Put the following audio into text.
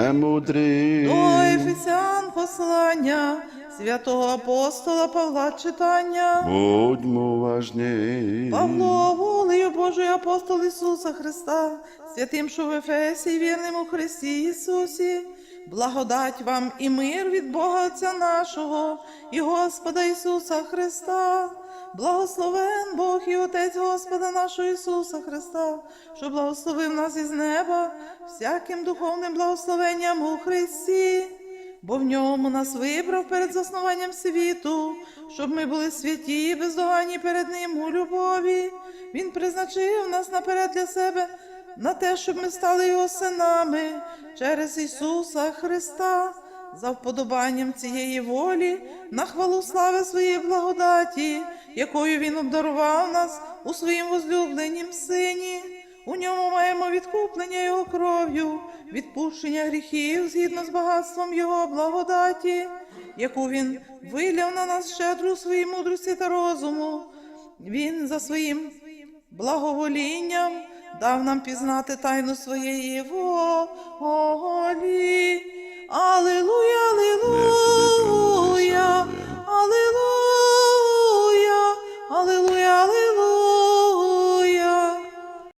Премудрий. До Ефесян послання святого апостола Павла читання. Будьмо уважні. Павло, волею Божої апостол Ісуса Христа, святим, що в Ефесі, вірним у Христі Ісусі, благодать вам і мир від Бога Отця нашого і Господа Ісуса Христа. Благословен Бог і Отець Господа нашого Ісуса Христа, що благословив нас із неба всяким духовним благословенням у Христі бо в ньому нас вибрав перед заснуванням світу, щоб ми були святі і бездоганні перед Ним у любові. Він призначив нас наперед для себе на те, щоб ми стали Його синами через Ісуса Христа, за вподобанням цієї волі, на хвалу слави своєї благодаті, якою Він обдарував нас у своїм возлюбленім Сині. У ньому маємо відкуплення Його кров'ю, відпущення гріхів згідно з багатством Його благодаті, яку Він виляв на нас щедро у своїй мудрості та розуму. Він за своїм благоволінням дав нам пізнати тайну своєї волі.